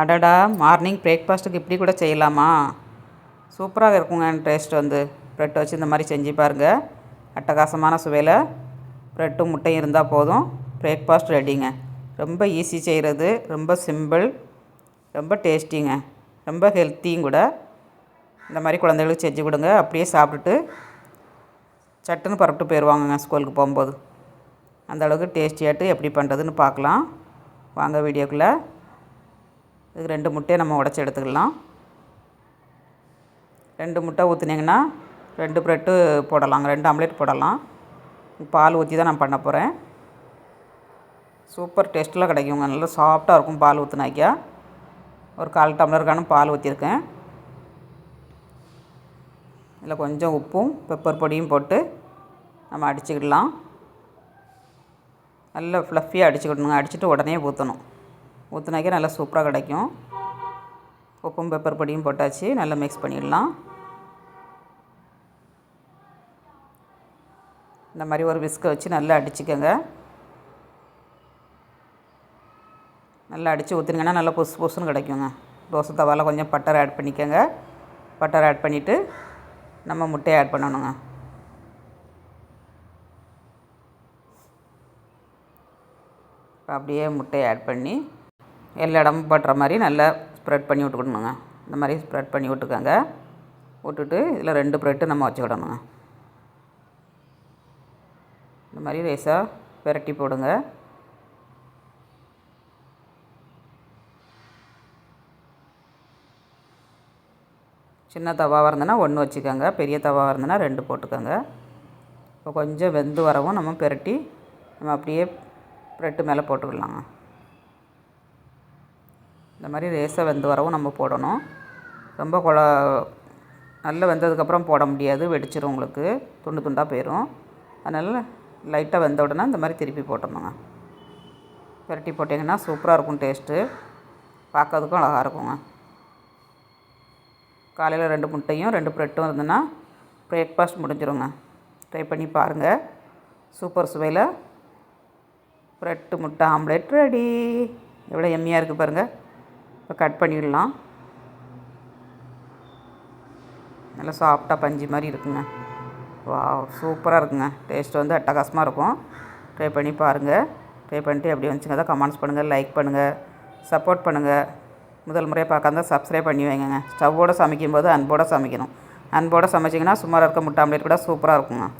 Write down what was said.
அடடா மார்னிங் பிரேக்ஃபாஸ்ட்டுக்கு இப்படி கூட செய்யலாமா? சூப்பராக இருக்குங்க டேஸ்ட் வந்து. ப்ரெட் வச்சு இந்த மாதிரி செஞ்சு பாருங்கள் அட்டகாசமான சுவையில் ப்ரெட்டும் முட்டையும் இருந்தால் போதும். பிரேக்ஃபாஸ்ட் ரெடிங்க ரொம்ப ஈஸி செய்கிறது ரொம்ப சிம்பிள் ரொம்ப டேஸ்டிங்க ரொம்ப ஹெல்த்தியும் கூட. இந்த மாதிரி குழந்தைகளுக்கு செஞ்சு கொடுங்க அப்படியே சாப்பிட்டுட்டு சட்டுன்னு பரப்பிட்டு போயிடுவாங்கங்க ஸ்கூலுக்கு போகும்போது. அந்த அளவுக்கு டேஸ்டியாட்டு எப்படி பண்ணுறதுன்னு பார்க்கலாம். வாங்க வீடியோக்குள்ளே. இதுக்கு ரெண்டு முட்டையை நம்ம உடச்சி எடுத்துக்கலாம். ரெண்டு முட்டை ஊற்றுனீங்கன்னா ரெண்டு ப்ரெட்டு போடலாம் ரெண்டு ஆம்லேட் போடலாம். பால் ஊற்றி தான் நான் பண்ண போகிறேன் சூப்பர் டேஸ்ட்டில் கிடைக்குங்க. நல்லா சாஃப்டாக இருக்கும் பால் ஊற்றுனாக்கியா ஒரு கால் டம்ளருக்கான பால் ஊற்றிருக்கேன் இதில் கொஞ்சம் உப்பும் பெப்பர் பொடியும் போட்டு நம்ம அடிச்சுக்கிடலாம். நல்லா ஃப்ளஃபியாக அடிச்சுக்கிடணுங்க. அடிச்சுட்டு உடனே ஊற்றணும் ஊற்றுனாக்கே நல்லா சூப்பராக கிடைக்கும். உப்பும் பெப்பர் பொடியும் போட்டாச்சு நல்லா மிக்ஸ் பண்ணிடலாம். இந்த மாதிரி ஒரு விஸ்கை வச்சு நல்லா அடிச்சுக்கோங்க. நல்லா அடித்து ஊற்றுனீங்கன்னா நல்லா பொசு பொசுன்னு கிடைக்குங்க. தோசை தவாவில் கொஞ்சம் பட்டர் ஆட் பண்ணிக்கோங்க. பட்டர் ஆட் பண்ணிவிட்டு நம்ம முட்டையை ஆட் பண்ணணுங்க. அப்படியே முட்டையை ஆட் பண்ணி எல்லா இடமும் படுற மாதிரி நல்லா ஸ்ப்ரெட் பண்ணி விட்டுக்கணுங்க. இந்த மாதிரி ஸ்ப்ரெட் பண்ணி விட்டுக்கோங்க. விட்டுட்டு இதில் ரெண்டு ப்ரெட்டு நம்ம வச்சுக்கிடணுங்க இந்த மாதிரி லேசாக விரட்டி போடுங்க. சின்ன தவாவாக இருந்ததுன்னா ஒன்று வச்சுக்கோங்க. பெரிய தவாவாக இருந்ததுன்னா ரெண்டு போட்டுக்கோங்க. இப்போ கொஞ்சம் வெந்து வரவும் நம்ம பெரட்டி நம்ம அப்படியே ப்ரெட்டு மேலே போட்டுக்கலாங்க. இந்த மாதிரி லேசாக வெந்து வரவும் நம்ம போடணும். ரொம்ப கொல நல்லா வெந்ததுக்கப்புறம் போட முடியாது வெடிச்சிடும் உங்களுக்கு. துண்டு துண்டாக போயிடும் அதனால் லைட்டாக வெந்த உடனே இந்த மாதிரி திருப்பி போட்டணுங்க. பெரட்டி போட்டிங்கன்னா சூப்பராக இருக்கும் டேஸ்ட்டு. பார்க்கறதுக்கும் அழகாக இருக்குங்க. காலையில் ரெண்டு முட்டையும் ரெண்டு ப்ரெட்டும் இருந்ததுன்னா பிரேக்ஃபாஸ்ட் முடிஞ்சிருங்க. ட்ரை பண்ணி பாருங்கள் சூப்பர் சுவையில். ப்ரெட்டு முட்டை ஆம்லேட் ரெடி எவ்வளோ எம்மியாக இருக்குது பாருங்கள் இப்போ கட் பண்ணிடலாம். நல்லா சாஃப்டாக பஞ்சு மாதிரி இருக்குங்க. வா சூப்பராக இருக்குங்க. டேஸ்ட் வந்து அட்டகாசமாக இருக்கும். ட்ரை பண்ணி பாருங்கள் ட்ரை பண்ணிட்டு எப்படி வந்துச்சுங்க தான் கமெண்ட்ஸ் பண்ணுங்கள் லைக் பண்ணுங்கள் சப்போர்ட் பண்ணுங்கள் முதல் முறையாக பார்க்காந்தா சப்ஸ்கிரைப் பண்ணி வைங்க ஸ்டவ்வோடு சமைக்கும்போது அன்போடு சமைக்கணும். அன்போடு சமைச்சிங்கன்னா சுமாராக இருக்க முட்டை ஆம்லேட் கூட சூப்பராக இருக்குங்க.